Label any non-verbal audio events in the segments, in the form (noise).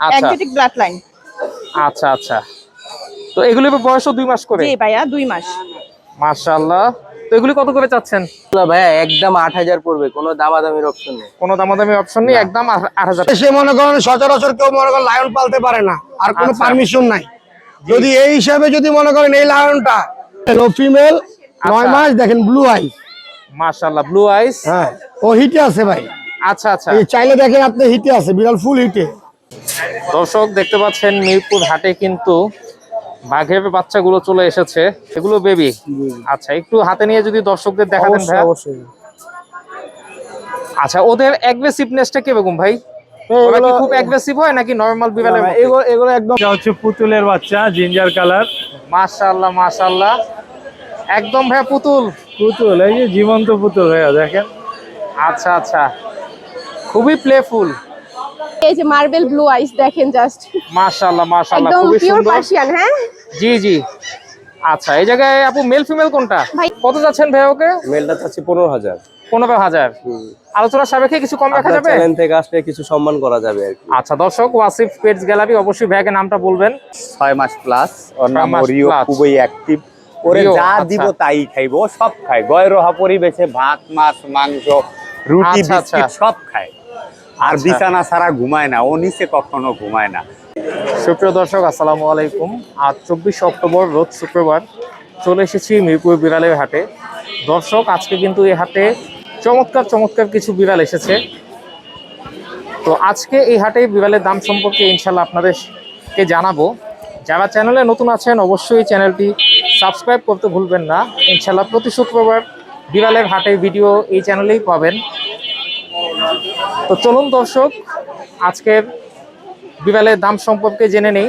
আচ্ছা। Blood line আচ্ছা আচ্ছা। তো এগুলি বয়সও দুই মাস করে? জি ভাইয়া দুই মাস। মাশাআল্লাহ। তো এগুলি কত করে চাচ্ছেন? ভাইয়া একদম আট হাজার পড়বে কোনো দামাদামির অপশন নেই। কোনো দামাদামি অপশন নেই একদম আট আট হাজার। সে মনে করেন সচরাচর কেউ মনে করেন লায়ন পালতে পারে না আর কোনো আচ্ছা। পারমিশন নাই। যদি এই হিসাবে যদি মনে করেন এই লায়নটা ফিমেল নয় আচ্ছা। মাস দেখেন ব্লু আই মাশাআল্লাহ ব্লু আইস হ্যাঁ ও হিটে আছে ভাই। আচ্ছা আচ্ছা। এই চাইলে দেখেন আপনি হিটে আছে বিড়াল ফুল হিটে দর্শক দেখতে পাচ্ছেন মিরপুর হাটে কিন্তু বাঘের বাচ্চাগুলো চলে এসেছে। সেগুলো বেবি আচ্ছা একটু হাতে নিয়ে যদি দর্শকদের দেখাতেন ভাই অবশ্যই। আচ্ছা ওদের অ্যাগ্রেসিভনেসটা কি বেগম ভাই? ওরা কি খুব অ্যাগ্রেসিভ হয় নাকি নরমাল বিড়ালের এগুলো এগুলো একদম হচ্ছে পুতুলের বাচ্চা জিঞ্জার কালার মাশাআল্লাহ মাশাআল্লাহ। একদম ভাই পুতুল। পুতুল এই যে জীবন্ত পুতুল ভাইয়া দেখেন। আচ্ছা আচ্ছা। খুবই প্লেফুল এই যে মার্বেল ব্লু আইস দেখেন জাস্ট। মাশাআল্লাহ মাশাআল্লাহ একদম পিওর পার্সিয়ান হ্যাঁ? জি জি। আচ্ছা এই জায়গায় আপু মেল ফিমেল কোনটা? কত যাচ্ছেন ভাই ওকে? মেলটা চাচ্ছি পনেরো হাজার। পনেরো হাজার। আলোচনা সাপেক্ষে কিছু কম রাখা যাবে? চ্যানেল থেকে আসলে কিছু সম্মান করা যাবে আর কি। আচ্ছা দর্শক ওয়াসিফ পেটস গ্যালারি অবশ্যই ব্যাগের নামটা বলবেন। ছয় মাস প্লাস ওর নাম খুবই অ্যাক্টিভ ওরে যা আচ্ছা। দিব তাই খাইব সব খায়। গয়রহা পরিবেশে ভাত মাছ মাংস রুটি আচ্ছা, বিস্কিট আচ্ছা। সব খায়। আর। বিছানা ছাড়া ঘুমায় না, ও নিচে কখনো ঘুমায় না। সুপ্রিয় দর্শক, আসসালামু আলাইকুম। আজ চব্বিশে অক্টোবর, রোজ শুক্রবার। চলে এসেছি মিরপুর বিড়ালের হাটে। দর্শক, আজকে কিন্তু এই হাটে চমৎকার চমৎকার কিছু বিড়াল এসেছে। তো আজকে এই হাটে বিড়ালের দাম সম্পর্কে ইনশাল্লাহ আপনাদেরকে জানাব। যারা চ্যানেলে নতুন আছেন, অবশ্যই চ্যানেলটি সাবস্ক্রাইব করতে ভুলবেন না। ইনশাল্লাহ প্রতি শুক্রবার বিড়ালের হাটের ভিডিও এই চ্যানেলেই পাবেন। তো চলুন দর্শক আজকের বিড়ালের দাম সম্পর্কে জেনে নেই।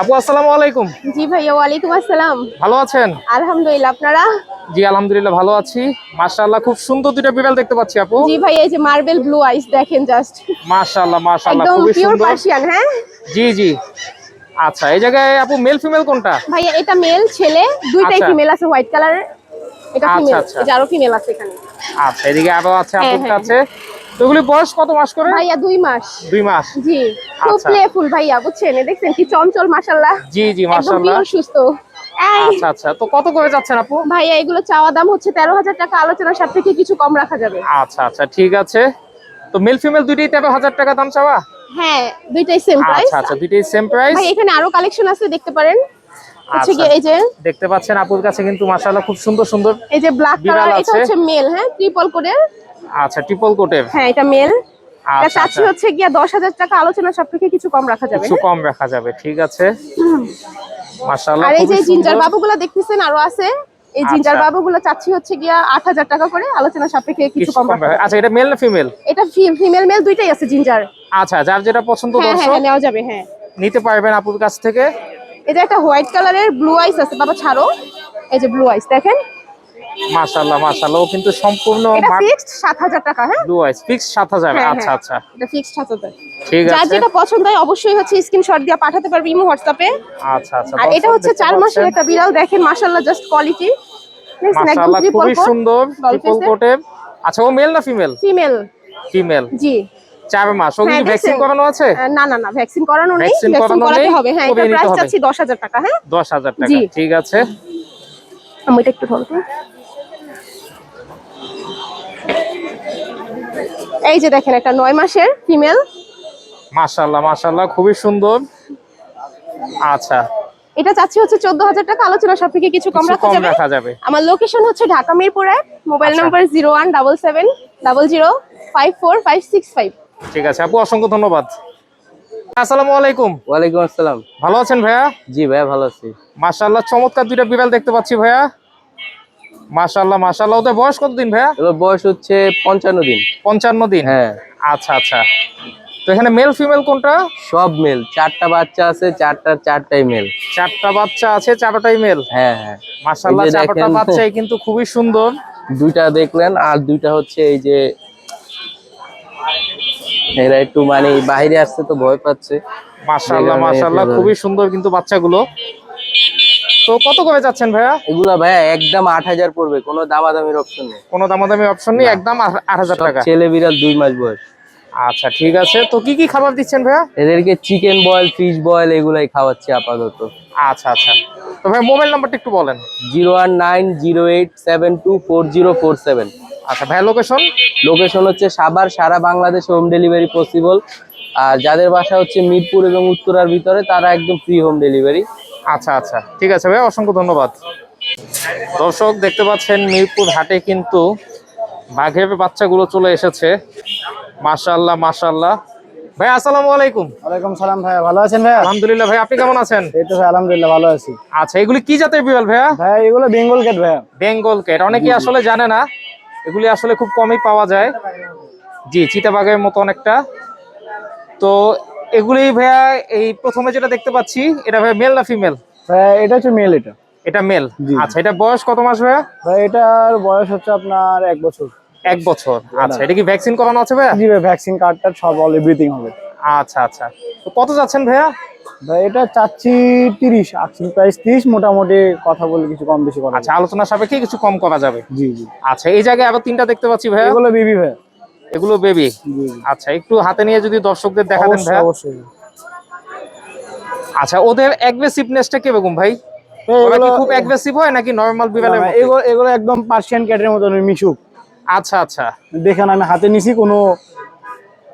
আপু আসসালামু আলাইকুম। জি ভাইয়া ওয়ালাইকুম আসসালাম। ভালো আছেন? আলহামদুলিল্লাহ আপনারা? জি আলহামদুলিল্লাহ ভালো আছি। মাশাআল্লাহ খুব সুন্দর দুটো বিড়াল দেখতে পাচ্ছি আপু। জি ভাই এই যে মার্বেল ব্লু আইস দেখেন জাস্ট। মাশাআল্লাহ মাশাআল্লাহ পিওর সুন্দর। পার্সিয়ান হ্যাঁ? জি জি। আচ্ছা এই জায়গায় আপু মেল ফিমেল কোনটা? ভাইয়া এটা মেল ছেলে দুইটাই আচ্ছা। ফিমেল আছে হোয়াইট কালারের এটা আচ্ছা, ফিমেল আচ্ছা। এই যে আরও ফিমেল আছে এখানে। আচ্ছা এদিকে আরও আছে হ্যাঁ, আপুর হ্যাঁ। কাছে। তো এগুলি বয়স কত মাস করে? ভাইয়া দুই মাস। দুই মাস? জি খুব আচ্ছা। প্লেফুল ভাইয়া বুঝছেন? দেখছেন কি চঞ্চল মাশাল্লাহ জি জি মাশাআল্লাহ। সুস্থ। আচ্ছা আচ্ছা। তো কত করে যাচ্ছেন আপু? ভাইয়া এগুলো চাওয়া দাম হচ্ছে তেরো হাজার টাকা আলোচনার সাথে থেকে কিছু কম রাখা যাবে। আচ্ছা আচ্ছা ঠিক আছে। তো মেল ফিমেল দুইটাই তেরো হাজার টাকা দাম চাওয়া? হ্যাঁ দুইটাই সেম প্রাইস আচ্ছা আচ্ছা দুইটাই সেম প্রাইস ভাই এখানে আরও কালেকশন আছে দেখতে পারেন। হচ্ছে আচ্ছা। এই যে দেখতে পাচ্ছেন আপুর কাছে কিন্তু মাশাআল্লাহ খুব সুন্দর সুন্দর এই যে ব্ল্যাক কালার এটা হচ্ছে মেল হ্যাঁ? ট্রিপল কোডের আচ্ছা ট্রিপল কোটের হ্যাঁ এটা মেল এটা আচ্ছা চাচ্ছি আচ্ছা। হচ্ছে গিয়া টাকা আলোচনা সব থেকে কিছু কম রাখা যাবে। কিছু? কম রাখা যাবে ঠিক আছে। (clears throat) মাশাআল্লাহ আর এই যে জিঞ্জার সুন্দর। বাবুগুলো দেখতেছেন আরও আছে। এই। জিঞ্জার বাবুগুলো চাচ্ছি হচ্ছে গিয়া আট হাজার টাকা করে আলোচনা সাপেক্ষে কিছু কম রাখা আচ্ছা এটা মেল না ফিমেল এটা ফিমেল মেল দুইটাই আছে জিঞ্জার আচ্ছা যার যেটা পছন্দ হ্যাঁ হ্যাঁ দর্শক হ্যাঁ, নেওয়া যাবে হ্যাঁ। নিতে পারবেন আপুর কাছ থেকে। যে একটা হোয়াইট কালারের ব্লু আইস আছে। বাবা ছাড়ো। এই যে ব্লু আইস দেখেন। মাশাআল্লাহ মাশাআল্লাহ। ও কিন্তু সম্পূর্ণ এটা ফিক্সড সাত হাজার টাকা হ্যাঁ? ব্লু আইস ফিক্স সাত হাজার। হ্যাঁ, আচ্ছা হ্যাঁ। আচ্ছা। এটা ফিক্সড সাত হাজার। ঠিক যার যেটা পছন্দ হয় অবশ্যই হচ্ছে স্ক্রিনশট দিয়ে পাঠাতে পারবে ইমো হোয়াটসঅ্যাপে আচ্ছা আচ্ছা। আর এটা হচ্ছে দেখতে চার মাসের একটা বিড়াল দেখেন মাশাআল্লাহ জাস্ট কোয়ালিটি মাশাআল্লাহ খুবই সুন্দর ট্রিপল কোটের আচ্ছা ও মেল না ফিমেল ফিমেল ফিমেল জি। চার মাস। ওগুলি ভ্যাকসিন করানো আছে? না না না ভ্যাকসিন করানো নেই। ভ্যাকসিন হবে। হ্যাঁ এটা প্রাইস চাচ্ছি 10000 টাকা হ্যাঁ? 10000 টাকা ঠিক আছে। আমি এটা একটু এই যে দেখেন একটা 9 মাসের ফিমেল মাশাআল্লাহ মাশাআল্লাহ খুবই সুন্দর। আচ্ছা। এটা চাচ্ছি হচ্ছে 14000 টাকা। আলোচনা সাপেক্ষে কিছু কম রাখা যাবে। আমার লোকেশন হচ্ছে ঢাকা মিরপুরে। মোবাইল আচ্ছা। নাম্বার 0177700545565 ঠিক আছে আপু অসংখ্য ধন্যবাদ। আসসালামু আলাইকুম। ওয়ালাইকুম আসসালাম। ভালো আছেন ভাইয়া? জি ভাইয়া ভালো আছি। মাশাআল্লাহ চমৎকার দুইটা বিড়াল দেখতে পাচ্ছি ভাইয়া। মাশাআল্লাহ মাশাআল্লাহ ওদের বয়স কতদিন ভাইয়া? এবার বয়স হচ্ছে পঞ্চান্ন দিন। পঞ্চান্ন দিন? হ্যাঁ। আচ্ছা আচ্ছা। তো এখানে মেল ফিমেল কোনটা? সব মেল চারটা বাচ্চা আছে চারটা চারটাই মেল চারটা বাচ্চা আছে চারটাই মেল হ্যাঁ হ্যাঁ। মাশাআল্লাহ চারটা বাচ্চাই কিন্তু খুবই সুন্দর। দুইটা দেখলেন আর দুইটা হচ্ছে এই যে এরা একটু মানে বাইরে আসতে তো ভয় পাচ্ছে। মাশাআল্লাহ মাশাআল্লাহ। খুবই সুন্দর কিন্তু বাচ্চাগুলো। তো কত করে যাচ্ছেন ভাইয়া? এগুলা ভাইয়া একদম আট হাজার পড়বে কোনো দামাদামির অপশন নেই। কোনো দামাদামি অপশন নেই একদম আট হাজার টাকা। ছেলে বিড়াল দুই মাস বয়স। আচ্ছা ঠিক আছে। তো কি কি খাবার দিচ্ছেন ভাইয়া? এদেরকে চিকেন বয়েল ফিশ বয়েল এগুলাই খাওয়াচ্ছি আপাতত। আচ্ছা আচ্ছা। তো ভাই মোবাইল নাম্বারটা একটু বলেন। Zero one nine zero eight seven two four zero four seven. আচ্ছা ভাইয়া লোকেশন লোকেশন হচ্ছে সাবার সারা বাংলাদেশে হোম ডেলিভারি পসিবল আর যাদের বাসা হচ্ছে মিরপুর এবং উত্তরার ভিতরে তারা একদম ফ্রি হোম ডেলিভারি আচ্ছা আচ্ছা। ঠিক আছে ভাই অসংখ্য ধন্যবাদ। দর্শক দেখতে পাচ্ছেন মিরপুর হাটে কিন্তু বাঘের বাচ্চাগুলো চলে এসেছে। মাশাল্লাহ মাশাল্লাহ ভাই আসসালামু আলাইকুম। ওয়ালাইকুম সালাম ভাইয়া। ভালো আছেন ভাইয়া? আলহামদুলিল্লাহ ভাই আপনি কেমন আছেন? এই তো ভাই আলহামদুলিল্লাহ ভালো আছি। আচ্ছা এগুলি কি জাতের বিড়াল ভাইয়া? ভাইয়া এগুলো বেঙ্গল ক্যাট ভাইয়া। বেঙ্গল কেট অনেকেই আসলে জানে না। এগুলি আসলে খুব কমই পাওয়া যায়। জি চিতাবাঘের মতো অনেকটা। তো এগুলি ভাইয়া এই প্রথমে যেটা দেখতে পাচ্ছি এটা ভাইয়া মেল না ফিমেল এটা হচ্ছে মেল এটা। এটা মেল আচ্ছা এটা বয়স কত মাস ভাইয়া? ভাই এটার বয়স হচ্ছে আপনার এক বছর। এক বছর। আচ্ছা এটা কি ভ্যাকসিন করানো আছে ভাইয়া? জি ভাই ভ্যাকসিন কার্ডটা সব অল এভরিথিং হবে। আচ্ছা আচ্ছা। তো কত যাচ্ছেন ভাইয়া? ভাই এটা চাচ্ছি তিরিশ আক্সিং প্রাইস তিরিশ মোটামুটি কথা বলে কিছু কম বেশি করা আচ্ছা আলোচনা সাপেক্ষে কিছু কম করা যাবে। জি জি। আচ্ছা এই জায়গায় আবার তিনটা দেখতে পাচ্ছি ভাইয়া। এগুলো বেবি ভাইয়া এগুলো বেবি আচ্ছা একটু হাতে নিয়ে যদি দর্শকদের দেখাতেন অবশ্যই ভাইয়া। অবশ্যই আচ্ছা ওদের অ্যাগ্রেসিভনেসটা কীরকম ভাই? ভাই, ওরা কি খুব অ্যাগ্রেসিভ হয় নাকি নরমাল বিড়ালের মতো? এগুলো এগুলো একদম পার্সিয়ান ক্যাটের মতন মিশুক। আচ্ছা আচ্ছা। দেখেন আমি হাতে নিছি কোনো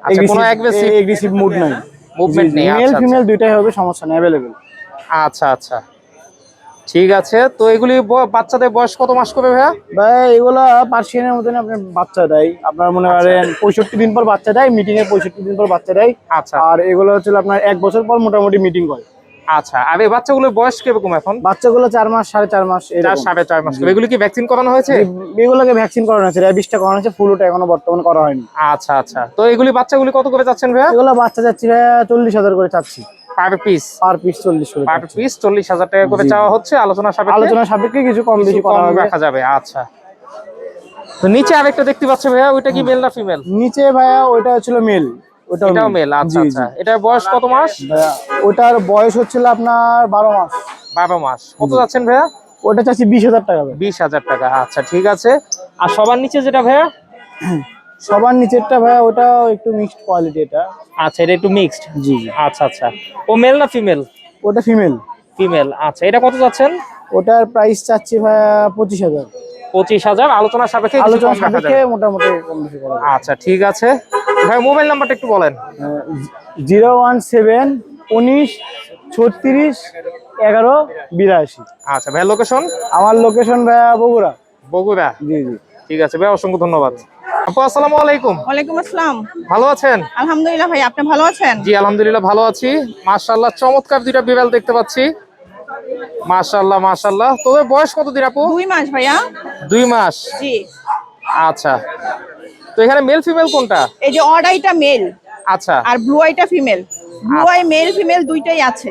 আচ্ছা কোনো অ্যাগ্রেসিভ এগ্রেসিভ মুড নাই। মুভমেন্ট নেই মেল আচ্ছা ফিমেল দুইটাই হবে সমস্যা নেই অ্যাভেলেবেল আচ্ছা আচ্ছা। ঠিক আছে তো এগুলি বাচ্চাদের বয়স কত মাস করবে ভাইয়া? ভাই এগুলা পার্সিয়ানের মতন আপনার বাচ্চা দেয়। আপনার মনে করেন পঁয়ষট্টি দিন পর বাচ্চা দেয় মিটিং এর পঁয়ষট্টি দিন পর বাচ্চা দেয়। আচ্ছা। আর এগুলো হচ্ছে আপনার এক বছর পর মোটামুটি মিটিং করে আচ্ছা আর এই বাচ্চাগুলোর বয়স কীরকম এখন? বাচ্চাগুলো চার মাস সাড়ে চার মাস চার সাড়ে চার মাস। এগুলি কি ভ্যাকসিন করানো হয়েছে? এগুলোকে ভ্যাকসিন করানো হয়েছে। র্যাবিসটা করানো হয়েছে ফুল ওটা এখনও বর্তমানে করা হয়নি। আচ্ছা আচ্ছা। তো এগুলি বাচ্চাগুলি কত করে যাচ্ছেন ভাইয়া? এগুলো বাচ্চা যাচ্ছি ভাইয়া চল্লিশ হাজার করে চাচ্ছি। পার পিস পার পিস চল্লিশ করে পার পিস চল্লিশ হাজার টাকা করে চাওয়া হচ্ছে। আলোচনা সাপেক্ষে আলোচনা সাপেক্ষে কিছু কম বেশি করা রাখা যাবে আচ্ছা। তো নিচে আরেকটা দেখতে পাচ্ছি ভাইয়া ওইটা কি মেল না ফিমেল নিচে ভাইয়া ওইটা হচ্ছিল মেল এটাও মেল আচ্ছা আচ্ছা। এটার বয়স কত মাস? ওটার বয়স হচ্ছিল আপনার বারো মাস। বারো মাস। কত যাচ্ছেন ভাইয়া? ওটা চাচ্ছি বিশ হাজার টাকা বিশ হাজার টাকা আচ্ছা ঠিক আছে। আর সবার নিচে যেটা ভাইয়া? সবার নিচেরটা ভাইয়া ওটা একটু মিক্সড কোয়ালিটি এটা। আচ্ছা এটা একটু মিক্সড জি জি। আচ্ছা আচ্ছা। ও মেল না ফিমেল? ওটা ফিমেল। ফিমেল আচ্ছা। এটা কত যাচ্ছেন? ওটার প্রাইস চাচ্ছি ভাইয়া পঁচিশ হাজার। পঁচিশ হাজার। আলোচনা সাপেক্ষে কিছু আলোচনা সাপেক্ষে মোটামুটি কম বেশি আচ্ছা ঠিক আছে। ভাই মোবাইল নাম্বারটা একটু বলেন। জিরো ওয়ান সেভেন উনিশ ছত্রিশ এগারো বিরাশি। আচ্ছা ভাই লোকেশন আমার লোকেশন ভাইয়া বগুড়া। বগুড়া? জি জি। ঠিক আছে ভাই অসংখ্য ধন্যবাদ। আপু আসসালামু আলাইকুম। ওয়ালাইকুম আসসালাম। ভালো আছেন? আলহামদুলিল্লাহ ভাই আপনি ভালো আছেন? জি আলহামদুলিল্লাহ ভালো আছি। মাশাআল্লাহ চমৎকার দুইটা বিড়াল দেখতে পাচ্ছি। মাশাআল্লাহ মাশাআল্লাহ। তোদের বয়স কত দিন আপু? দুই মাস ভাইয়া। দুই মাস। জি। আচ্ছা। তো এখানে মেল ফিমেল কোনটা? এই যে অড আইটা মেল আচ্ছা। আর ব্লু আইটা female blue eye male female দুইটাই আছে।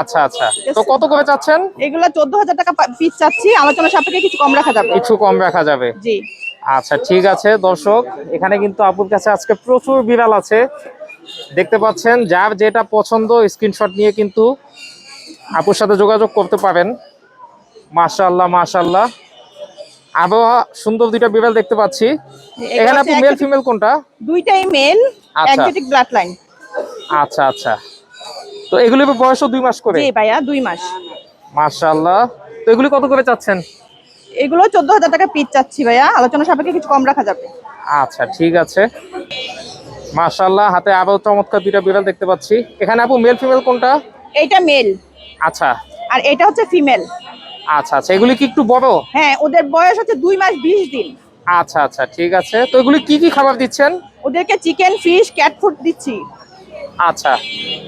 আচ্ছা আচ্ছা। তো কত করে চাচ্ছেন? এগুলো চোদ্দ হাজার টাকা পিস চাচ্ছি। আলোচনা সাপেক্ষে কিছু কম রাখা যাবে। কিছু কম রাখা যাবে। জি। আচ্ছা ঠিক আছে দর্শক। এখানে কিন্তু আপুর কাছে আজকে প্রচুর বিড়াল আছে। দেখতে পাচ্ছেন যার যেটা পছন্দ স্ক্রিনশট নিয়ে কিন্তু আপুর সাথে যোগাযোগ করতে পারেন। মাশাআল্লাহ মাশাআল্লাহ। আরও সুন্দর দুইটা বিড়াল দেখতে পাচ্ছি। এখানে আপু মেল ফিমেল কোনটা? দুইটাই মেল। একজেটিক ব্লাড লাইন আচ্ছা আচ্ছা। তো এগুলি বয়সও দুই মাস করে? জি ভাইয়া দুই মাস। মাশাআল্লাহ। তো এগুলি কত করে চাচ্ছেন? এগুলো চোদ্দ হাজার টাকা পিস চাচ্ছি ভাইয়া। আলোচনা সাপেক্ষে কিছু কম রাখা যাবে। আচ্ছা ঠিক আছে। মাশাআল্লাহ হাতে আরও চমৎকার দুইটা বিড়াল দেখতে পাচ্ছি। এখানে আপু মেল ফিমেল কোনটা? এইটা মেল আচ্ছা। আর এটা হচ্ছে ফিমেল আচ্ছা আচ্ছা এগুলি কি একটু বড়? হ্যাঁ ওদের বয়স হচ্ছে দুই মাস বিশ দিন। আচ্ছা আচ্ছা ঠিক আছে। তো এগুলি কি কি খাবার দিচ্ছেন? ওদেরকে চিকেন ফিশ ক্যাট ফুড দিচ্ছি। আচ্ছা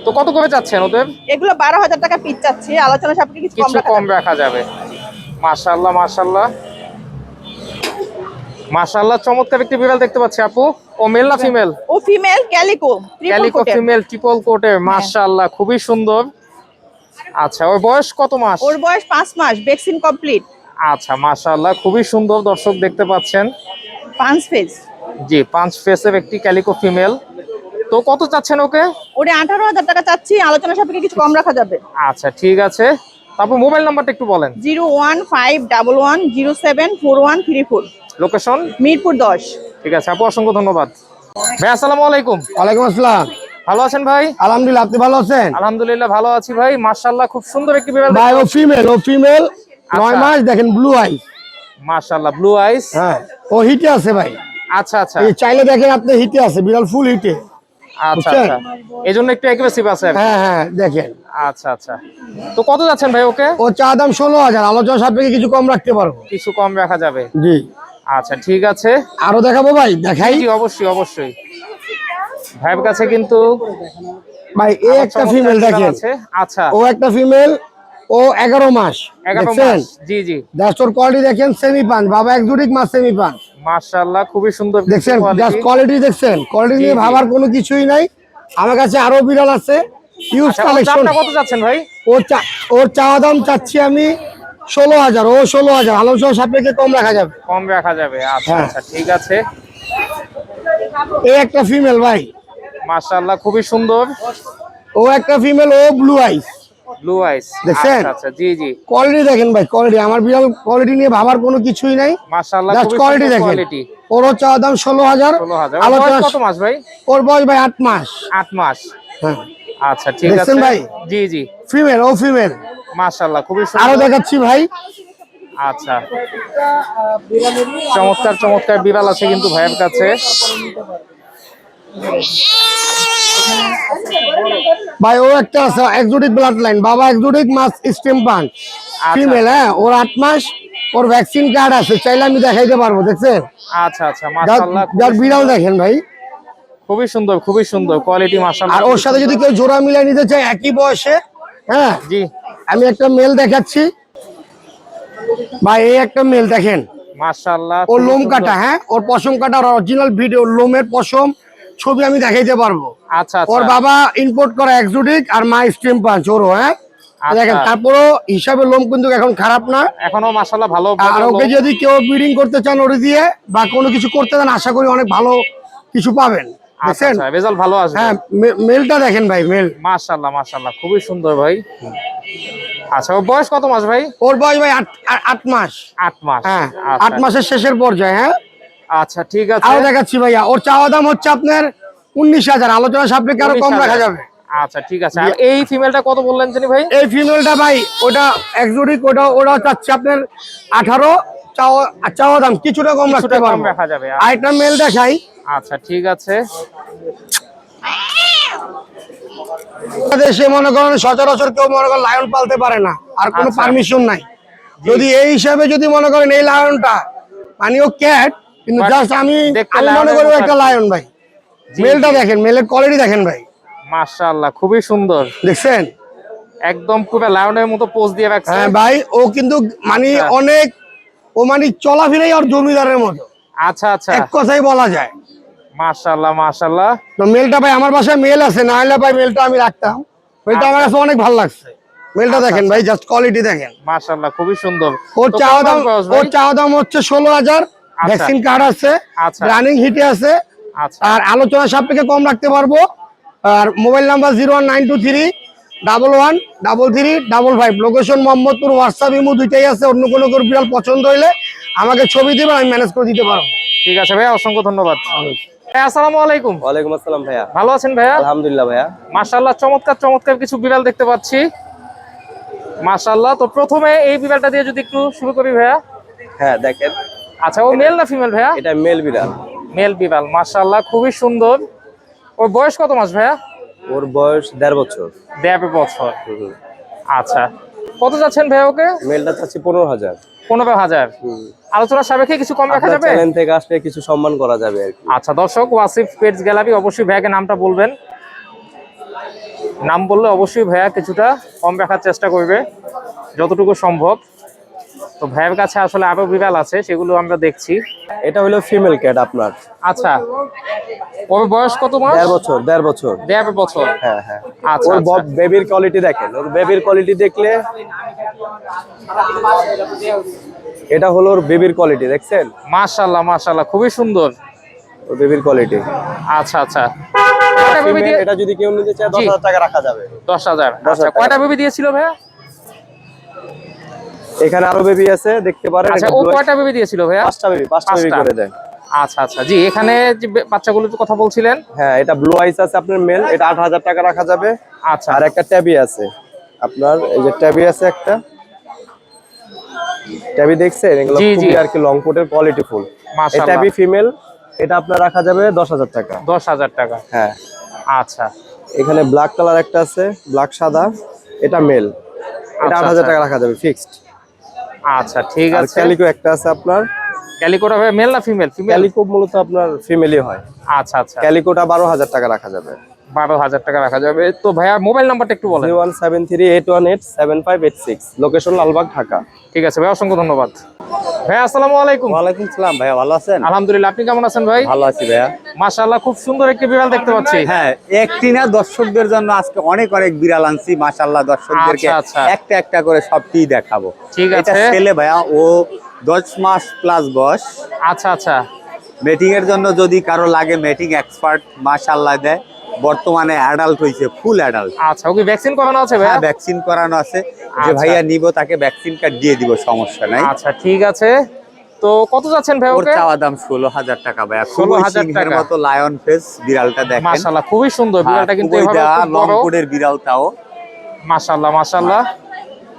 তো কত করে যাচ্ছেন ওদের? এগুলো বারো হাজার টাকা পিস চাচ্ছি আলোচনা সাপেক্ষে কিছু কম রাখা যাবে। মাশাআল্লাহ মাশাআল্লাহ। মাশাআল্লাহ চমৎকার একটি বিড়াল দেখতে পাচ্ছি আপু। ও মেল না ফিমেল ও female calico calico female triple কোটের মাশাআল্লাহ খুবই সুন্দর। আচ্ছা ওর বয়স কত মাস? ওর বয়স পাঁচ মাস ভ্যাকসিন কমপ্লিট। আচ্ছা মাশাআল্লাহ খুবই সুন্দর দর্শক দেখতে পাচ্ছেন। পাঁচ ফেজ জি পাঁচ ফেসের একটি ক্যালিকো ফিমেল। তো কত চাচ্ছেন ওকে? ওরে আঠারো হাজার টাকা চাচ্ছি আলোচনা সাপেক্ষে কিছু কম রাখা যাবে। আচ্ছা ঠিক আছে। তারপর মোবাইল নাম্বারটা একটু বলেন। Zero one five double one zero seven four one three four. Location Mirpur দশ। ঠিক আছে আপু অসংখ্য ধন্যবাদ। ভাই আসসালামু আলাইকুম। ওয়ালাইকুম আসসালাম। ভালো আছেন ভাই? আলহামদুলিল্লাহ আপনি ভালো আছেন? আলহামদুলিল্লাহ ভালো আছি ভাই মার্শাল্লাহ খুব সুন্দর একটি বিড়াল ভাই ও ফিমেল ও ফিমেল নয় আচ্ছা। মাস দেখেন ব্লু আই মার্শাল্লাহ ব্লু আইস হ্যাঁ ও হিটে আছে ভাই। আচ্ছা আচ্ছা। এই চাইলে দেখেন আপনি হিটে আছে বিড়াল ফুল হিটে আচ্ছা আচ্ছা। একটু অ্যাগ্রেসিভ আছে হ্যাঁ হ্যাঁ দেখেন। আচ্ছা আচ্ছা। তো কত যাচ্ছেন ভাই ওকে? ও চা দাম আলোচনা সাপেক্ষে কিছু কম রাখতে পারব। কিছু কম রাখা যাবে। জি। আচ্ছা ঠিক আছে। আরও দেখাবো ভাই দেখাই। জি অবশ্যই অবশ্যই। ভাইয়ের কাছে কিন্তু ভাই এই একটা ফিমেল দেখেন। আচ্ছা। ও একটা ফিমেল ও এগারো মাস দেখছেন? মাস জি জি। জাস্ট ওর কোয়ালিটি দেখেন সেমি পাঁচ বাবা একজুটিক মাছ সেমি পাঁচ মার্শাল্লাহ খুবই সুন্দর দেখছেন। জাস্ট কোয়ালিটি দেখছেন। কোয়ালিটি নিয়ে। ভাবার কোনো কিছুই নাই। আমার কাছে আরও বিড়াল আছে। ইউজ আচ্ছা, ওর কালেকশন কত যাচ্ছেন ভাই? ও চা- ওর চাওয়া দাম চাচ্ছি আমি ষোলো হাজার। ও ষোলো হাজার। আলোচনা সাপেক্ষে কম রাখা যাবে। কম রাখা যাবে। আচ্ছা হ্যাঁ। আচ্ছা ঠিক আছে। এই একটা ফিমেল ভাই। মার্শাল্লাহ খুবই সুন্দর। ও একটা ফিমেল ও ব্লু আইস ব্লু আইস দেখছেন? আচ্ছা আচ্ছা জি জি। কোয়ালিটি দেখেন ভাই কোয়ালিটি আমার বিড়াল কোয়ালিটি নিয়ে ভাবার কোনো কিছুই নাই। মার্শাল্লাহ জাস্ট কোয়ালিটি দেখেন। ওর চাওয়া দাম ষোলো হাজার। ষোলো হাজার। ওর আলোচনা বয়স কত মাস ভাই? ওর বয়স ভাই আট মাস। আট মাস। হ্যাঁ। আচ্ছা ঠিক দেখছেন আছে। ভাই? জি জি। ফিমেল ও ফিমেল মার্শাল্লাহ খুবই সুন্দর। আরও দেখাচ্ছি ভাই। আচ্ছা। চমৎকার চমৎকার বিড়াল আছে কিন্তু ভাইয়ের কাছে। ভাই ও একটা আছে একজোটিক ব্লাড লাইন বাবা একজোটিক মাছ স্টেম পান। আচ্ছা। ফিমেল হ্যাঁ? ওর আট মাস ওর ভ্যাকসিন কার্ড আছে। চাইলে আমি দেখাইতে পারব দেখছেন? আচ্ছা আচ্ছা যার- যার বিড়াল দেখেন ভাই। খুবই সুন্দর খুবই সুন্দর কোয়ালিটি মাশাআল্লাহ। আর ওর সাথে যদি কেউ জোড়া মিলাই নিতে চায় একই বয়সে হ্যাঁ? জি। আমি একটা মেল দেখাচ্ছি। ভাই এই একটা মেল দেখেন। মার্শাল্লাহ ওর লোম কাটা হ্যাঁ? ওর পশম কাটা অরিজিনাল ভিডিও লোমের পশম ছবি আমি দেখাইতে পারব। আচ্ছা ওর আচ্ছা বাবা ইম্পোর্ট করা এক্সোটিক আর মা স্টেম পাঁচ ওরও হ্যাঁ? আচ্ছা। দেখেন তারপরও হিসাবে লোম কিন্তু এখন খারাপ না। এখনও ভালো আর ওকে যদি কেউ ব্রিডিং করতে চান ওরে দিয়ে বা কোনো কিছু করতে চান আশা করি অনেক ভালো কিছু পাবেন। আচ্ছা রেজাল্ট ভালো আসবে। হ্যাঁ মেলটা দেখেন ভাই মেল খুবই সুন্দর ভাই। আচ্ছা ওর বয়স কত মাস ভাই? ওর বয়স ভাই আট আট- আট মাস। আট মাস। হ্যাঁ। আট মাসের শেষের পর্যায়ে হ্যাঁ? আচ্ছা ঠিক আছে। আরও দেখাচ্ছি ভাইয়া। ওর চাওয়া দাম হচ্ছে আপনার উনিশ হাজার। আলোচনা সাপেক্ষে আরও কম 19,000 রাখা যাবে। আচ্ছা ঠিক আছে। আর এই ফিমেলটা কত বললেন জানি ভাই? এই ফিমেলটা ভাই ওটা একজোটিক ওটা ওটা চাচ্ছে আপনার আঠারো। চাওয়া দাম কিছুটা কম রাখতে পারব। রাখা যাবে আর একটা মেল দেখাই। আচ্ছা ঠিক আছে। দেশে মনে করেন সচরাচর কেউ মনে করেন লায়ন পালতে পারে না। আর কোনো আচ্ছা। পারমিশন নাই। যদি এই হিসাবে যদি মনে করেন এই লায়নটা মানে ও ক্যাট কিন্তু জাস্ট আমি আমি মনে lion-এর করি ও মতো একটা লায়ন ভাই। মেলটা দেখেন মেলের কোয়ালিটি দেখেন ভাই। মার্শাল্লাহ খুবই সুন্দর। দেখছেন? একদম পুরো লায়নের মতো পোজ দিয়ে রাখছে হ্যাঁ ভাই ও কিন্তু মানে আচ্ছা। অনেক ও মানে চলাফেরাই ওর জমিদারের মতো। আচ্ছা আচ্ছা। এক কথাই বলা যায়। মার্শাল্লাহ মার্শাল্লাহ তো মেলটা ভাই আমার বাসায় মেল আছে না হলে ভাই মেলটা আমি রাখতাম। মেলটা আমার কাছে অনেক ভালো লাগছে। মেলটা আচ্ছা, দেখেন ভাই জাস্ট কোয়ালিটি দেখেন। মার্শাল্লাহ খুবই সুন্দর। ওর চাওয়া দাম ওর চাওয়া দাম হচ্ছে ষোলো হাজার। ভ্যাকসিন কার্ড আছে আচ্ছা। রানিং হিটে আছে আচ্ছা। আর আলোচনা সাপেক্ষে কম রাখতে পারব। আর mobile number zero one nine two three double one double three double five location Mohammadpur WhatsApp imo দুইটাই আছে। অন্য কোনো কোনো বিড়াল পছন্দ হইলে আমাকে ছবি দিবেন আমি ম্যানেজ করে দিতে পারব। ঠিক আছে ভাইয়া অসংখ্য ধন্যবাদ। হ্যাঁ, আসসালামু আলাইকুম। ওয়ালাইকুম আসসালাম ভাইয়া। ভালো আছেন ভাইয়া? আলহামদুলিল্লাহ ভাইয়া। মাশাল্লাহ চমৎকার চমৎকার কিছু বিড়াল দেখতে পাচ্ছি। মাশাল্লাহ তো প্রথমে এই বিড়ালটা দিয়ে যদি একটু শুরু করি ভাইয়া। হ্যাঁ দেখেন। আচ্ছা ও মেল না ফিমেল ভাইয়া? এটা মেল বিড়াল। মেল বিড়াল মাশাল্লাহ খুবই সুন্দর। ওর বয়স কত মাস ভাইয়া? ওর বয়স দেড় বছর। দেড় বছর। আচ্ছা কত যাচ্ছেন ভাইয়া ওকে? মেলটা চাচ্ছি পনেরো হাজার। পনেরো হাজার। আলোচনার সাপেক্ষে কিছু কম রাখা যাবে? চ্যানেল থেকে আসলে কিছু সম্মান করা যাবে আর কি। আচ্ছা দর্শক ওয়াসিফ পেটস গ্যালারি অবশ্যই ভাইয়াকে নামটা বলবেন। নাম বললে অবশ্যই ভাইয়া কিছুটা কম রাখার চেষ্টা করবে যতটুকু সম্ভব। তো ভাইয়ের কাছে আসলে আরও বিড়াল আছে সেগুলো আমরা দেখছি। এটা হলো ফিমেল ক্যাট আপনার। আচ্ছা। ওর বয়স কত মাস? দেড় বছর দেড় বছর। দেড় বছর। হ্যাঁ হ্যাঁ। আচ্ছা ওর আচ্ছা। বেবির কোয়ালিটি দেখেন। ওর বেবির কোয়ালিটি দেখলে এটা হলো ওর বেবির কোয়ালিটি দেখছেন? মাশাল্লাহ মাশাল্লাহ খুবই সুন্দর। ওর বেবির কোয়ালিটি আচ্ছা আচ্ছা। এটা যদি কেউ নিতে চায় দশ জি। হাজার টাকা রাখা যাবে। দশ হাজার। দশ আচ্ছা হাজার কয়টা বেবি দিয়েছিল ভাইয়া? এখানে আরও বেবি আছে দেখতে পারেন আচ্ছা ও কয়টা বেবি দিয়েছিল ভাইয়া? পাঁচটা বেবি পাঁচটা বেবি করে দেয়। আচ্ছা আচ্ছা। জি এখানে যে বে- বাচ্চাগুলোর কথা বলছিলেন। হ্যাঁ এটা ব্লু আইস আছে আপনার মেল এটা আট হাজার টাকা রাখা যাবে। আচ্ছা। আর একটা ট্যাবি আছে। আপনার এই যে ট্যাবি আছে একটা। ট্যাবি দেখছেন? এগুলো। খুবই আর কি লং কোটের কোয়ালিটি ফুল এই ট্যাবি ফিমেল এটা আপনার রাখা যাবে দশ হাজার টাকা। দশ হাজার টাকা। হ্যাঁ। আচ্ছা। এখানে ব্ল্যাক কালার একটা আছে ব্ল্যাক সাদা। এটা মেল এটা আচ্ছা, আট হাজার আচ্ছা। টাকা রাখা যাবে ফিক্সড আচ্ছা ঠিক আছে। ক্যালিকো একটা আছে আপনার। ক্যালিকোটা মেল না ফিমেল ফিমেল ক্যালিকো মূলত আপনার ফিমেলই হয়। আচ্ছা আচ্ছা। ক্যালিকোটা বারো হাজার টাকা রাখা যাবে। বারো হাজার টাকা রাখা যাবে। তো ভাইয়া মোবাইল নাম্বারটা একটু বলেন। One seven three eight one eight seven five eight six location Lalbagh Dhaka. ঠিক আছে ভাই অসংখ্য ধন্যবাদ। ভাইয়া আসসালামু আলাইকুম। ওয়ালাইকুম সালাম ভাইয়া ভালো আছেন? আলহামদুলিল্লাহ আপনি কেমন আছেন ভাই? ভালো আছি ভাইয়া। মাশাআল্লাহ খুব সুন্দর একটি বিড়াল দেখতে পাচ্ছি। হ্যাঁ একটি না দর্শকদের জন্য আজকে অনেক অনেক বিড়াল আনছি মাশাল্লাহ দর্শকদেরকে আচ্ছা, আচ্ছা। একটা একটা করে সবটি দেখাবো। ঠিক আছে। ছেলে ভাইয়া ও দশ মাস প্লাস বয়স। আচ্ছা আচ্ছা। মেটিং এর জন্য যদি কারও লাগে মেটিং এক্সপার্ট মাশাল্লাহ দেয়। বর্তমানে অ্যাডাল্ট হয়েছে ফুল অ্যাডাল্ট আচ্ছা ওকে ভ্যাকসিন করানো আছে ভাইয়া? হ্যাঁ ভ্যাকসিন করানো আছে। যে আচ্ছা। ভাইয়া নিব তাকে ভ্যাকসিন কার্ড দিয়ে দিব সমস্যা নাই। আচ্ছা ঠিক আছে। তো কত যাচ্ছেন ভাই ওর ওকে? চাওয়া দাম ষোলো হাজার টাকা ভাইয়া। 16,000 ষোলো সিংহের টাকা। মতো লায়ন ফেস বিড়ালটা দেখেন। মাশাআল্লাহ খুবই সুন্দর। বিড়ালটা কিন্তু হ্যাঁ, এভাবে লংপুরের বিড়াল তাও। মাশাআল্লাহ মাশাআল্লাহ।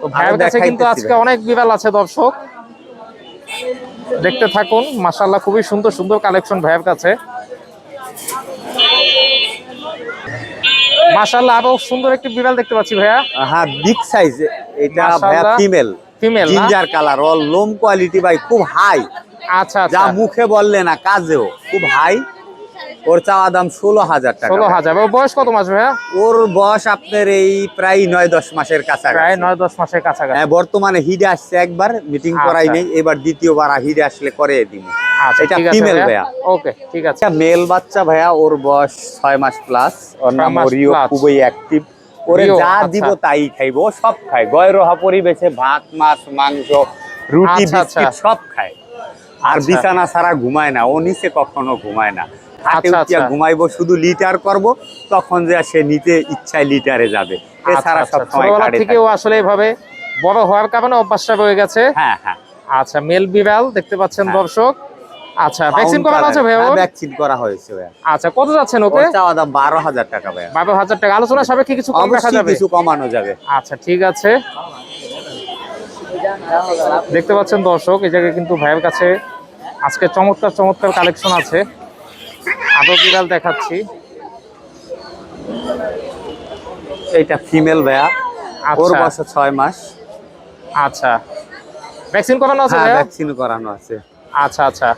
তো ভাইয়ের কাছে কিন্তু আজকে অনেক বিড়াল আছে দর্শক। দেখতে থাকুন। মাশাআল্লাহ খুবই সুন্দর সুন্দর কালেকশন ভাইয়ের কাছে। মাশাআল্লাহ আরও সুন্দর একটি বিড়াল দেখতে পাচ্ছি ভাইয়া। হ্যাঁ বিগ সাইজ এটা ভাইয়া female female ginger colour all লোম কোয়ালিটি ভাই খুব হাই আচ্ছা যা আচ্ছা মুখে বললে না কাজেও খুব হাই ওর চাওয়া দাম ষোলো হাজার টাকা। ষোলো হাজার। ওর বয়স কত মাস ভাইয়া? ওর বয়স আপনার এই প্রায় নয় দশ মাসের প্রায় নয় দশ মাসের কাছাকাছি। হ্যাঁ বর্তমানে হিডে আসছে একবার মিটিং আচ্ছা। করাই নেই এবার দ্বিতীয়বার হিডে আসলে করে দিব। আচ্ছা এটা ফিমেল ভাইয়া। ভাইয়া। ওকে ঠিক আছে। আচ্ছা মেল বাচ্চা ভাইয়া ওর বয়স ছয় মাস প্লাস ওর নাম মাস খুবই অ্যাক্টিভ ওরে যা। দিব তাই খাইবো ও সব খায়। গয়রোহা পরিবেশে ভাত মাছ মাংস রুটি বিস্কিট। সব খায়। আর। বিছানা ছাড়া ঘুমায় না ও নিচে কখনো ঘুমায় না। হাতে আচ্ছা, উঠিয়া আচ্ছা। ঘুমাইবো? শুধু লিটার করব? তখন যে সে নিতে ইচ্ছায় লিটারে যাবে। এছাড়া আচ্ছা, সব আচ্ছা। সময় ছোটবেলা থেকে। ও আসলে এভাবে বড় হওয়ার কারণে অভ্যাসটা রয়ে গেছে। হ্যাঁ হ্যাঁ। আচ্ছা মেল বিড়াল দেখতে পাচ্ছেন হ্যাঁ। দর্শক। আচ্ছা ভ্যাকসিন করানো আছে ভাইয়া ভ্যাকসিন করা হয়েছে ভাইয়া। আচ্ছা কত যাচ্ছেন ওকে চাওয়া দাম বারো হাজার টাকা টাকা। আলোচনা সাপেক্ষে কিছু কম রাখা যাবে। কিছু কমানো যাবে। আচ্ছা ঠিক আছে। দেখতে পাচ্ছেন দর্শক এই জায়গায় কিন্তু ভাইয়ের কাছে আজকে চমৎকার চমৎকার কালেকশন আছে। আরও বিড়াল দেখাচ্ছি। এইটা ফিমেল ভাইয়া ওর আচ্ছা বয়স ছয় মাস। আচ্ছা। ভ্যাকসিন করানো আছে হ্যাঁ ভ্যাকসিন করানো আছে। আচ্ছা আচ্ছা।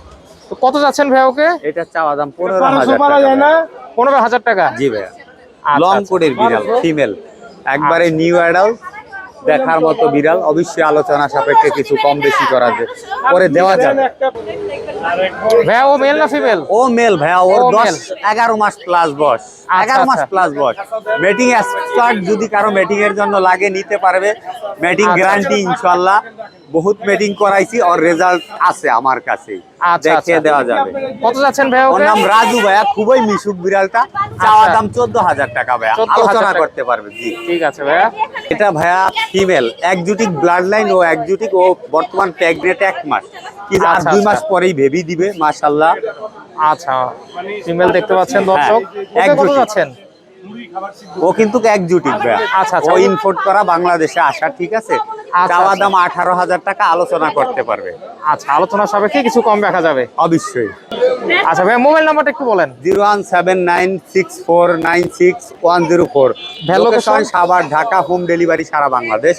তো কত যাচ্ছেন ভাইয়া ওকে? এটা চাওয়া দাম পনেরো হাজার টাকা। পনেরো হাজার টাকা? জি ভাইয়া। আচ্ছা, লং আচ্ছা। কোডের বিড়াল ফিমেল একবারে নিউ অ্যাডাল্ট দেখার মতো বিড়াল। অবশ্যই আলোচনা সাপেক্ষে কিছু কম বেশি করা যায়। পরে দেওয়া যাবে। ভাইয়া ও মেল না ফিমেল ও মেল ভাইয়া ওর দশ এগারো মাস প্লাস বয়স। এগারো মাস আচ্ছা। প্লাস বয়স। মেটিং এক্সপার্ট যদি কারও মেটিং এর জন্য লাগে নিতে পারবে। মেটিং আচ্ছা, গ্যারান্টি ইনশাল্লাহ। বহুত মেটিং করাইছি ওর রেজাল্ট আছে আমার কাছে আচ্ছা, দেখিয়ে আচ্ছা। দেওয়া যাবে। কত যাচ্ছেন ভাইয়া ওর নাম রাজু ভাইয়া খুবই মিশুক বিড়ালটা। চাওয়া আচ্ছা। দাম চোদ্দ হাজার টাকা ভাইয়া। আলোচনা করতে পারবে জি। ঠিক আছে ভাইয়া। এটা ভাইয়া ফিমেল এক একজুটিক ব্লাড লাইন ও এক একজুটিক ও বর্তমান প্রেগনেন্ট এক মাস। কি আর আচ্ছা, দুই মাস। পরেই বেবি দিবে মাশাল্লাহ আচ্ছা ফিমেল দেখতে পাচ্ছেন দর্শক। হ্যাঁ, ওকে কত যাচ্ছেন? ও কিন্তু একজুটিক ভাইয়া। আচ্ছা, আচ্ছা। ও ইনপোর্ট করা বাংলাদেশে আসা ঠিক আছে। চাওয়া আচ্ছা। দাম আঠারো হাজার টাকা আলোচনা করতে পারবে। আচ্ছা আলোচনা সাপেক্ষে কিছু কম রাখা যাবে। অবশ্যই। আচ্ছা ভাইয়া মোবাইল নাম্বারটা একটু বলেন। Zero one seven nine six four nine six one zero four. Hello, location? location? Savar Dhaka home delivery সারা বাংলাদেশ।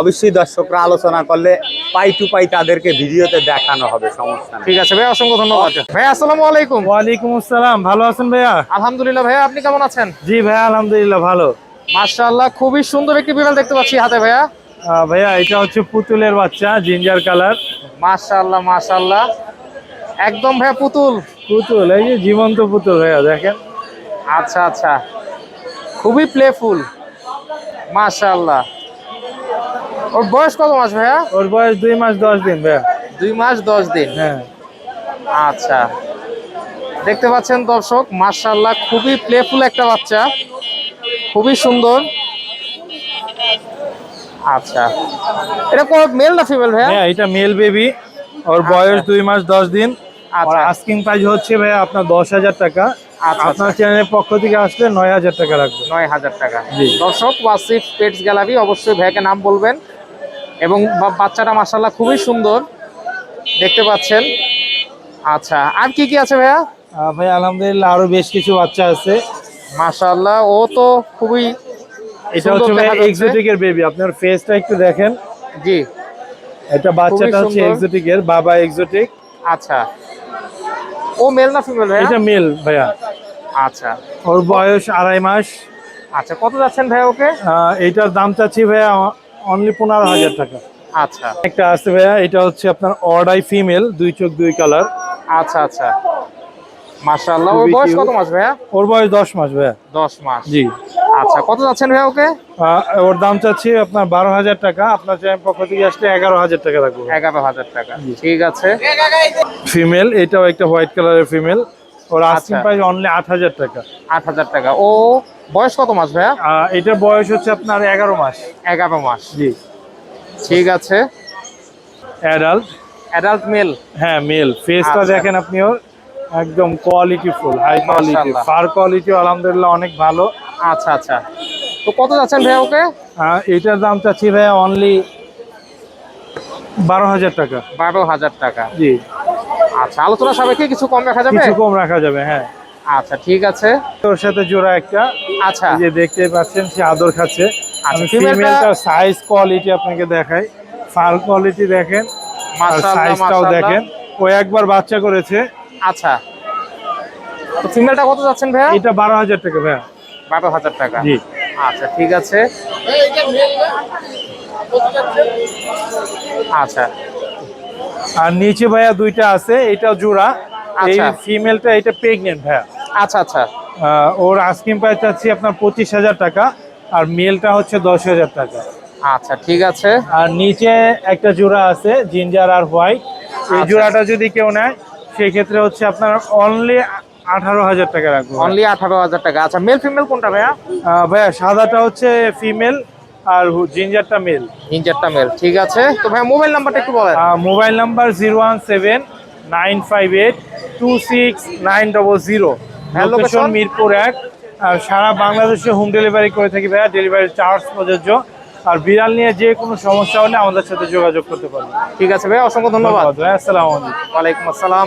অবশ্যই দর্শকরা আলোচনা করলে পাই টু পাই তাদেরকে ভিডিওতে দেখানো হবে সমস্যা ঠিক আছে ভাইয়া অসংখ্য ধন্যবাদ। ভাইয়া আসসালামু আলাইকুম। ওয়ালাইকুম আসসালাম ভালো আছেন ভাইয়া? আলহামদুলিল্লাহ ভাইয়া আপনি কেমন আছেন? জি ভাইয়া আলহামদুলিল্লাহ ভালো। মাশাআল্লাহ খুবই সুন্দর একটি বিড়াল দেখতে পাচ্ছি হাতে ভাইয়া। ভাইয়া এটা হচ্ছে পুতুলের বাচ্চা জিঞ্জার কালার। মাশাআল্লাহ মাশাআল্লাহ। একদম ভাইয়া পুতুল। পুতুল এই যে জীবন্ত পুতুল ভাইয়া দেখেন। আচ্ছা আচ্ছা। খুবই প্লেফুল মাশাআল্লাহ। ওর বয়স কত মাস ভাইয়া? ওর বয়স দুই মাস দশ দিন ভাইয়া। দুই মাস দশ দিন। হ্যাঁ। আচ্ছা। দেখতে পাচ্ছেন দর্শক মার্শাল্লাহ খুবই প্লেফুল একটা বাচ্চা। খুবই সুন্দর। আচ্ছা। এটা কোন মেল না ফিমেল ভাইয়া? হ্যাঁ এটা মেল বেবি ওর বয়স দুই মাস দশ দিন। আচ্ছা। আস্কিং প্রাইস হচ্ছে ভাই আপনার দশ হাজার টাকা। আচ্ছা, আপনার চ্যানেলের পক্ষ থেকে আসলে নয় হাজার টাকা রাখব। নয় হাজার টাকা। দর্শক ওয়াসিফ পেটস গ্যালারি অবশ্যই ভাইকে নাম বলবেন। এবং বাচ্চাটা মাসাল্লাহ খুবই সুন্দর। দেখতে পাচ্ছেন। আচ্ছা আর কি কি আছে ভাইয়া? ভাই আলহামদুলিল্লাহ আরও বেশ কিছু বাচ্চা আছে। মাশাআল্লাহ ও তো খুবই এটা হচ্ছে ভাই দেখা যাচ্ছে। বেবি আপনার ফেসটা একটু দেখেন। জি। এটা বাচ্চাটা হচ্ছে সুন্দর। এক্সোটিকের বাবা এক্সোটিক আচ্ছা। ও মেল না ফিমেল ভাইয়া? এটা মেল ভাইয়া। আচ্ছা। ওর বয়স আড়াই মাস। আচ্ছা কত যাচ্ছেন ভাইয়া ওকে? এটার দাম চাচ্ছি ভাইয়া অনলি পনেরো হাজার টাকা। আচ্ছা। একটা আছে ভাইয়া এটা হচ্ছে আপনার অর্ডাই ফিমেল দুই চোখ দুই কালার আচ্ছা আচ্ছা। মাশাআল্লাহ। ওর বয়স কত মাস ভাইয়া? ওর বয়স দশ মাস ভাইয়া। দশ মাস। জি। আচ্ছা কত যাচ্ছেন ভাইয়া ওকে? ওর দাম চাচ্ছি আপনার বারো হাজার টাকা। আপনার চ্যানেল পক্ষ থেকে আসলে এগারো হাজার টাকা রাখব এগারো হাজার টাকা। ঠিক আছে। ফিমেল এটাও একটা হোয়াইট কালারের ফিমেল। ওর আস্কিং আচ্ছা। প্রাইস অনলি আট হাজার টাকা। আট হাজার টাকা। ও বয়স কত মাস ভাইয়া? এটার বয়স হচ্ছে আপনার এগারো মাস। এগারো মাস। জি। ঠিক আছে। অ্যাডাল্ট অ্যাডাল্ট মেল হ্যাঁ মেল ফেসটা আচ্ছা। দেখেন আপনি ওর। একদম quality full high quality. Fur quality আলহামদুলিল্লাহ অনেক ভালো। আচ্ছা আচ্ছা। তো কত যাচ্ছেন ভাইয়া ওকে? এটার দাম চাচ্ছি ভাইয়া অনলি বারো হাজার টাকা। বারো হাজার টাকা। জি। আচ্ছা আলোচনা সাপেক্ষে কিছু কম রাখা যাবে? কিছু কম রাখা যাবে হ্যাঁ। আচ্ছা ঠিক আছে। তোর সাথে জোড়া একটা। আচ্ছা। যে দেখতে পাচ্ছেন সে আদর খাচ্ছে। আমি ফিমেলটার সাইজ কোয়ালিটি আপনাকে দেখাই। ফার কোয়ালিটি দেখেন সাইজটাও দেখেন। ও একবার বাচ্চা করেছে। আচ্ছা। তো ফিমেলটা কত যাচ্ছেন ভাইয়া? এটা বারো হাজার টাকা ভাইয়া। বারো হাজার টাকা। জি। আচ্ছা ঠিক আছে। আচ্ছা। আর নিচে ভাইয়া দুইটা আছে এটা জোড়া। এই আচ্ছা। ফিমেলটা এটা প্রেগনেন্ট ভাইয়া। আচ্ছা আচ্ছা। ওর আস্কিং প্রাইস চাচ্ছি আপনার পঁচিশ হাজার টাকা আর মেলটা হচ্ছে দশ হাজার টাকা। আচ্ছা ঠিক আছে। আর নিচে একটা জোড়া আছে জিঞ্জার আর হোয়াইট এই আচ্ছা। জোড়াটা যদি কেউ নেয় সেই ক্ষেত্রে হচ্ছে আপনার অনলি আঠারো হাজার টাকা রাখব অনলি আঠারো হাজার টাকা। আচ্ছা মেল ফিমেল কোনটা ভাইয়া? ভাইয়া সাদাটা হচ্ছে ফিমেল আর জিঞ্জারটা মেল ইঞ্জারটা মেল ঠিক আছে। তো ভাইয়া মোবাইল নাম্বারটা একটু বলেন। Mobile number zero one seven nine five eight two six nine double zero? Location Mirpur এক। আর সারা বাংলাদেশে হোম ডেলিভারি করে থাকি ভাইয়া ডেলিভারি চার্জ প্রযোজ্য। আর বিড়াল নিয়ে যে কোনো সমস্যা হলে আমাদের সাথে যোগাযোগ করতে পারবেন। ঠিক আছে ভাইয়া অসংখ্য ধন্যবাদ। ধন্যবাদ ভাই আসসালামু আলাইকুম। ওয়ালাইকুম আসসালাম।